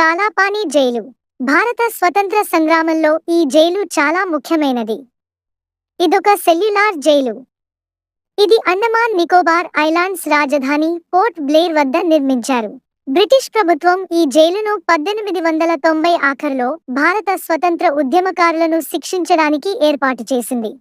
Kalapani jail. భారత స్వతంత్ర సంగ్రామంలో ఈ జైలు చాలా ముఖ్యమైనది. ఇదొక సెల్యులార్ జైలు. ఇది అండమాన్ నికోబార్ ఐలాండ్స్ రాజధాని పోర్ట్ బ్లేర్ వద్ద నిర్మించారు. బ్రిటిష్ ప్రభుత్వం ఈ జైలును పద్దెనిమిది వందల తొంభై ఆఖరులో భారత స్వతంత్ర ఉద్యమకారులను శిక్షించడానికి ఏర్పాటు చేసింది.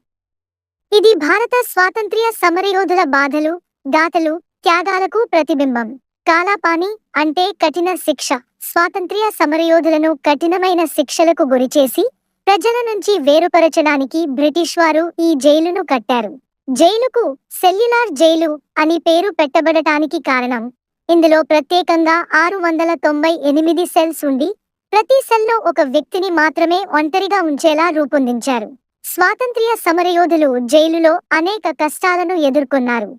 ఇది భారత స్వాతంత్ర్య సమరయోధుల బాధలు గాథలు త్యాగాలకు ప్రతిబింబం. కాలాపాని అంటే కఠిన శిక్ష. స్వాతంత్ర్య సమరయోధులను కఠినమైన శిక్షలకు గురిచేసి ప్రజల నుంచి వేరుపరచడానికి బ్రిటిష్ వారు ఈ జైలును కట్టారు. జైలుకు సెల్యులార్ జైలు అని పేరు పెట్టబడటానికి కారణం ఇందులో ప్రత్యేకంగా ఆరు వందల తొంభై ఎనిమిది సెల్స్ ఉండి ప్రతి సెల్లో ఒక వ్యక్తిని మాత్రమే ఒంటరిగా ఉంచేలా రూపొందించారు. స్వాతంత్ర్య సమరయోధులు జైలులో అనేక కష్టాలను ఎదుర్కొన్నారు.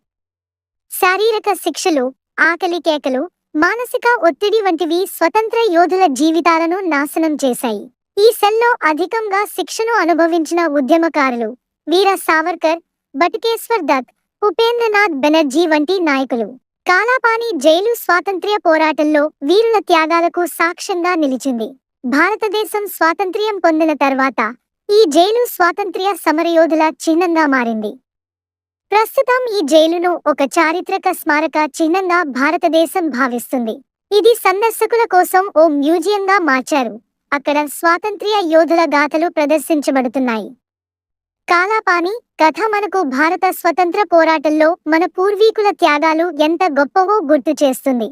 శారీరక శిక్షలు ఆకలి కేకలు మానసిక ఒత్తిడి వంటివి స్వతంత్ర యోధుల జీవితాలను నాశనం చేశాయి. ఈ సెల్లో అధికంగా శిక్షను అనుభవించిన ఉద్యమకారులు వీర సావర్కర్ బటుకేశ్వర్ దత్ ఉపేంద్రనాథ్ బెనర్జీ వంటి నాయకులు. కాలాపాని జైలు స్వాతంత్ర్య పోరాటంలో వీరుల త్యాగాలకు సాక్ష్యంగా నిలిచింది. భారతదేశం స్వాతంత్ర్యం పొందిన తర్వాత ఈ జైలు స్వాతంత్ర్య సమరయోధుల చిహ్నంగా మారింది. ప్రస్తుతం ఈ జైలును ఒక చారిత్రక స్మారక చిహ్నంగా భారతదేశం భావిస్తుంది. ఇది సందర్శకుల కోసం ఓ మ్యూజియంగా మార్చారు. అక్కడ స్వాతంత్ర్య యోధుల గాథలు ప్రదర్శించబడుతున్నాయి. కాలాపాని కథ మనకు భారత స్వతంత్ర పోరాటంలో మన పూర్వీకుల త్యాగాలు ఎంత గొప్పవో గుర్తు చేస్తుంది.